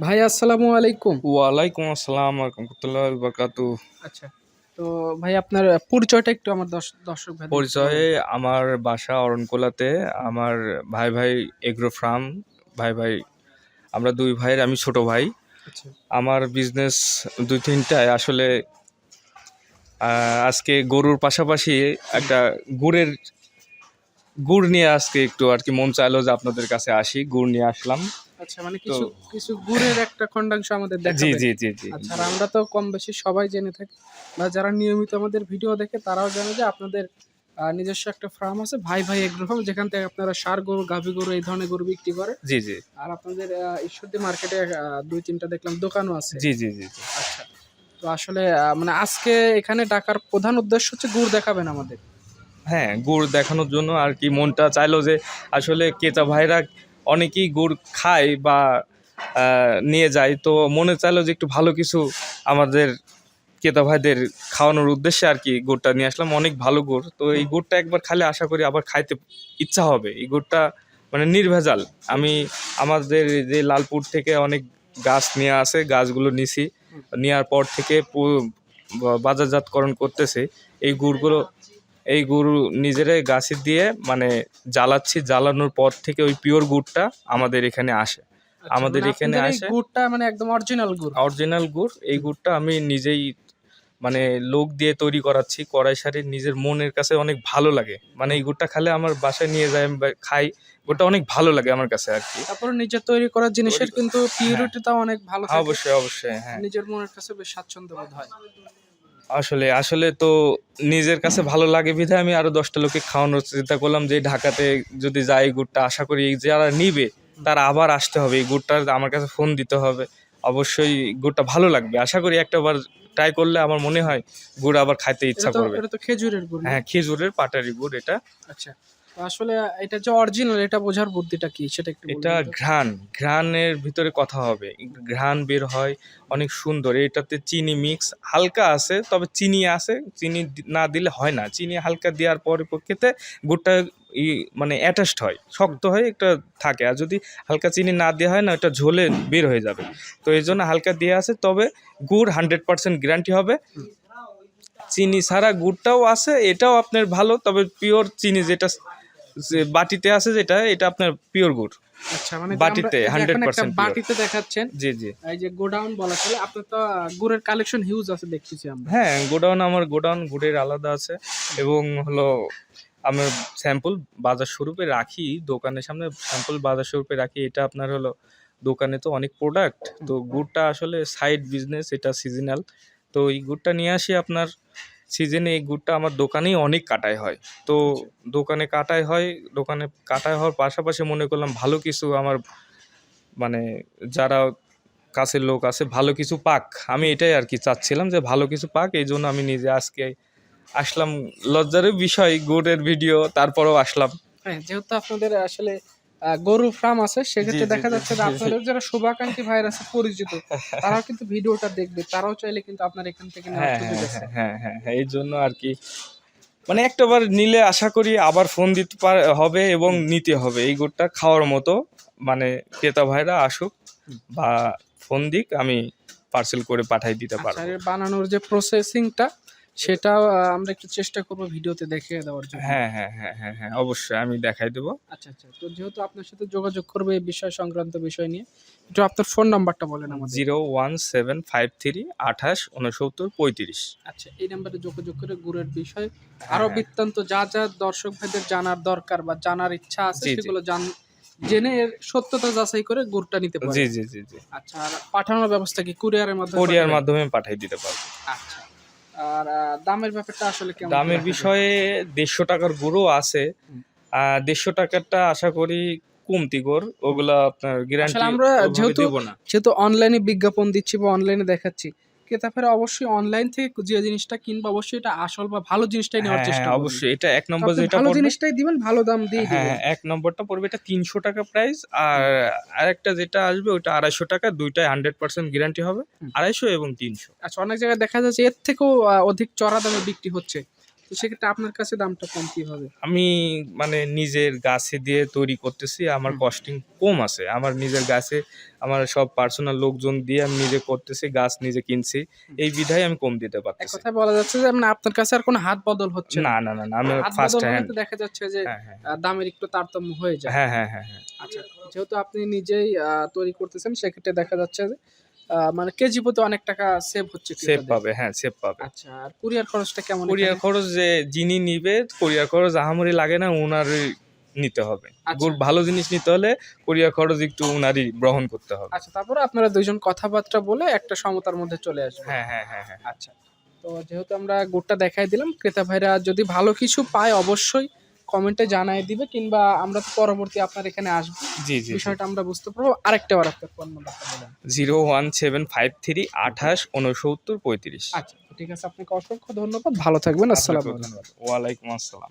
ভাই আসসালামু আলাইকুম। ওয়ালাইকুম আসসালাম রহমতুল্লাহ বারকাতু আচ্ছা তো ভাই আপনার পরিচয়টা একটু আমার দর্শ- দর্শক ভাই পরিচয়ে আমার বাসা অরণকোলাতে। আমার ভাই ভাই এগ্রো ফার্ম। ভাই ভাই আমরা দুই ভাইয়ের আমি ছোট ভাই। আচ্ছা। আমার বিজনেস দুই তিনটায়। আসলে আজকে গরুর পাশাপাশি একটা গুড়ের গুড় নিয়ে আজকে একটু আর কি মন চাইলো যে আপনাদের কাছে আসি। গুড় নিয়ে আসলাম। আচ্ছা মানে কিছু কিছু গুড়ের একটা খণ্ডাংশ আমাদের দেখাবেন। জি জি জি। জি আচ্ছা আমরা তো কম বেশি সবাই জেনে থাকি বা যারা নিয়মিত আমাদের ভিডিও দেখে তারাও জানে যে আপনাদের নিজস্ব একটা ফার্ম আছে ভাই ভাই এগ্রো ফার্ম যেখান থেকে আপনারা সার গরু গাভী গরু এই ধরনের গরু বিক্রি করে। জি জি। আর আপনাদের ঈশ্বরদী মার্কেটে দুই তিনটা দেখলাম দোকানও আছে। জি জি জি জি। আচ্ছা তো আসলে মানে আজকে এখানে ডাকার প্রধান উদ্দেশ্য হচ্ছে গুড় দেখাবেন আমাদের। হ্যাঁ গুড় দেখানোর জন্য আর কি মনটা চাইলো যে আসলে কেতা ভাইরা অনেকেই গুড় খায় বা নিয়ে যায়। তো মনে চাইলো যে একটু ভালো কিছু আমাদের কেতা ভাইদের খাওয়ানোর উদ্দেশ্যে আর কি গুড়টা নিয়ে আসলাম। অনেক ভালো গুড়। তো এই গুড়টা একবার খালে আশা করি আবার খাইতে ইচ্ছা হবে। এই গুড়টা মানে নির্ভেজাল। আমি আমাদের যে লালপুর থেকে অনেক গাছ নিয়ে আসে গাছগুলো নিছি। নেওয়ার পর থেকে বাজারজাতকরণ করতেছে। এই গুড়গুলো এই গুড় নিজেরাই গাছে দিয়ে মানে জ্বালাচ্ছি জ্বালানোর পর থেকে ওই পিওর গুড়টা আমাদের এখানে আসে। আচ্ছা, আমাদের মানে এখানে আসে- গুড়টা মানে একদম অরিজিনাল গুড়? অরিজিনাল গুড়। এই গুড়টা আমি নিজেই মানে লোক দিয়ে তৈরি করাচ্ছি কড়াই শাড়ি নিজের মনের কাছে অনেক ভালো লাগে। মানে এই গুড়টা খেলে আমার বাসায় নিয়ে যাই খাই গুড়টা অনেক ভালো লাগে আমার কাছে আর কি। তারপর নিজে তৈরি করা জিনিসের কিন্তু পিউরিটিটাও অনেক ভালো হ্যাঁ, অবশ্যই অবশ্যই হ্যাঁ। নিজের মনের কাছে বেশ স্বাচ্ছন্দ্য বোধ হয়। আসলে আসলে তো নিজের কাছে ভালো লাগে বিধায় আমি আরও দশটা লোকে খাওয়ানোর চিন্তা করলাম যে ঢাকাতে যদি যাই গুড়টা আশা করি যারা নিবে তারা আবার আসতে হবে। এই গুড়টা আমার কাছে ফোন দিতে হবে। অবশ্যই গুড়টা ভালো লাগবে। আশা করি একটা বার ট্রাই করলে আমার মনে হয় গুড় আবার খাইতে ইচ্ছা করবে। খেজুরের হ্যাঁ খেজুরের পাটারি গুড় এটা। আচ্ছা। আসলে এটা যে অরিজিনাল এটা বোঝার বুদ্ধিটা কি? সেটা একটু এটা? ঘ্রাণ ঘ্রাণের ভিতরে কথা হবে। ঘ্রাণ বের হয় অনেক সুন্দর। এটাতে চিনি মিক্স হালকা আছে তবে চিনি আছে। চিনি না দিলে হয় না। চিনি হালকা দেওয়ার পরিপ্রেক্ষিতে গুড়টা ই মানে অ্যাটাচড হয়। শক্ত হয়ে একটা থাকে। আর যদি হালকা চিনি না দেওয়া হয় না এটা ঝোলে বের হয়ে যাবে। তো এই জন্য হালকা দেওয়া আছে তবে গুড় হান্ড্রেড পার্সেন্ট গ্যারান্টি হবে। চিনি ছাড়া গুড়টাও আছে এটাও আপনার ভালো। তবে পিওর চিনি যেটা যে বাটিতে আছে যেটা এটা আপনার পিওর গুড়। আচ্ছা মানে বাটিতে, আমরা- এই যে এখন 100% বাটিতে দেখাচ্ছেন জি জি। এই যে গোডাউন বলা চলে আপনার তো গুড়ের কালেকশন হিউজ আছে দেখতেছি আমরা। হ্যাঁ গোডাউন আমার গোডাউন গুড়ের আলাদা আছে। এবং হলো আমার স্যাম্পল বাজার স্বরূপে রাখি দোকানের সামনে স্যাম্পল বাজার স্বরূপে রাখি এটা আপনার হলো দোকানে তো অনেক প্রোডাক্ট তো গুড়টা আসলে সাইড বিজনেস এটা সিজনাল তো এই গুড়টা নিয়ে আসি আপনার সিজনে এই গুড়টা আমার দোকানেই অনেক কাটাই হয়। তো দোকানে কাটাই হয়, দোকানে কাটাই হওয়ার পাশাপাশি মনে করলাম ভালো কিছু আমার মানে যারা কাছের লোক আছে, ভালো কিছু পাক। আমি এটাই আর কি চাচ্ছিলাম যে ভালো কিছু পাক, এই জন্য আমি নিজে আজকে আসলাম লজ্জারই বিষয়, গুড়ের ভিডিও তারপরেও আসলাম। হ্যাঁ যেহেতু আপনাদের আসলে গরু ফার্ম আছে সেক্ষেত্রে দেখা যাচ্ছে যে। আপনাদের যারা শুভাকাঙ্ক্ষী ভাইয়ের আছে পরিচিত তারাও কিন্তু ভিডিওটা দেখবে তারাও চাইলে কিন্তু আপনার এখান থেকে হ্যাঁ হ্যাঁ হ্যাঁ হ্যাঁ হ্যাঁ এই জন্য আর কি মানে একটাবার নিলে আশা করি আবার ফোন দিতে পার হবে এবং নিতে হবে এই গুড়টা খাওয়ার মতো মানে ক্রেতা ভাইরা আসুক বা ফোন দিক আমি পার্সেল করে পাঠাই দিতে আচ্ছা পারব বানানোর যে প্রসেসিংটা আহ, আমরা একটু চেষ্টা করব ভিডিওতে দেখিয়ে দেওয়ার জন্য। হ্যাঁ হ্যাঁ হ্যাঁ হ্যাঁ হ্যাঁ অবশ্যই আমি দেখাই দেবো। আচ্ছা আচ্ছা তো যেহেতু আপনার সাথে যোগাযোগ করবে এই বিষয় সংক্রান্ত বিষয় নিয়ে একটু আপনার ফোন নাম্বারটা বলেন আমাদের। Zero one seven five three আঠাশ উনসত্তর পঁয়ত্রিশ। আচ্ছা এই নাম্বারে যোগাযোগ করে গুড়ের বিষয় হ্যাঁ, আরও বৃত্তান্ত যা যা দর্শক ভাইদের জানার দরকার বা জানার ইচ্ছা আছে। সেগুলো জান জেনে এর সত্যতা যাচাই করে গুড়টা নিতে পারে জি জি জি জি। আচ্ছা আর পাঠানোর ব্যবস্থা কি কুরিয়ারের মাধ্যমে কোরিয়ার পাঠাবেন? মাধ্যমে পাঠিয়ে দিতে পারব। আচ্ছা। আর দামের ব্যাপারটা আসলে কেমন দামের বিষয়ে দেড়শো টাকার গুঁড়ো আছে। আর দেড়শো টাকারটা আশা করি কমতি কর ওগুলা আপনার গ্যারান্টি আমরা যেহেতু-? যেহেতু অনলাইনে বিজ্ঞাপন দিচ্ছি বা অনলাইনে দেখাচ্ছি ক্রেতাফেরা অবশ্যই অনলাইন থেকে যে জিনিসটা কিনবে অবশ্যই এটা আসল বা ভালো জিনিসটাই নেওয়ার হ্যাঁ চেষ্টা হ্যাঁ, অবশ্যই। এটা এক নম্বর যেটা ভালো জিনিসটাই দিবেন ভালো দাম দিয়ে দিবেন। হ্যাঁ, এক নম্বরটা পড়বে এটা তিনশো টাকা প্রাইস আর আরেকটা যেটা আসবে ওটা আড়াইশো টাকা দুইটাই হান্ড্রেড পার্সেন্ট গ্যারান্টি হবে আড়াইশো এবং তিনশো। আচ্ছা অনেক জায়গায় দেখা যাচ্ছে এর থেকেও অধিক চড়া দামে বিক্রি হচ্ছে। তো সেক্ষেত্রে আপনার কাছে দামটা কম কি হবে আমি মানে নিজের গাছে দিয়ে তৈরি করতেছি আমার কস্টিং কম আছে। আমার নিজের গাছে আমার সব পার্সোনাল লোকজন দিয়ে আমি নিজে করতেছি গাছ নিজে কিনছি এই বিধায় আমি কম দিতে এক পারতেছি। কথায় বলা যাচ্ছে যে মানে আপনার কাছে আর কোনো হাত বদল হচ্ছে না। না না না আমি হাত ফার্স্ট বদল হলে হ্যান্ড তো দেখা যাচ্ছে যে হ্যাঁ হ্যাঁ। আহ, দামের একটু তারতম্য হয়ে যায়। হ্যাঁ হ্যাঁ হ্যাঁ হ্যাঁ। আচ্ছা যেহেতু আপনি নিজেই আহ, তৈরি করতেছেন সেক্ষেত্রে দেখা যাচ্ছে যে মানে কেজি প্রতি অনেক টাকা সেভ হচ্ছে সেভ পাবে হ্যাঁ সেভ পাবে। আচ্ছা আর কুরিয়ার খরচটা কেমন কুরিয়ার খরচ যে যিনি নিবে কুরিয়ার খরচ আহামরি লাগে না উনারই নিতে হবে। আচ্ছা। গুড় ভালো জিনিস নিতে হলে কুরিয়ার খরচ একটু উনারই গ্রহণ করতে হবে। আচ্ছা তারপরে আপনারা দুইজন কথাবার্তা বলে একটা সমতার মধ্যে চলে আসবে হ্যাঁ হ্যাঁ হ্যাঁ হ্যাঁ। আচ্ছা তো যেহেতু আমরা গুড়টা দেখাই দিলাম ক্রেতা ভাইরা যদি ভালো কিছু পায় অবশ্যই কমেন্টে জানাই দিবে কিংবা আমরা তো পরবর্তী আপনার এখানে আসব। জি জি বিষয়টা আমরা বুঝতে পারব। আরেকটা বার আপনার ফোন নাম্বারটা বলেন। Zero one seven five three আঠাশ উনসত্তর পঁয়ত্রিশ। আচ্ছা ঠিক আছে আপনাকে অসংখ্য ধন্যবাদ। ভালো থাকবেন আসসালাম ওয়ালাইকুম আসসালাম।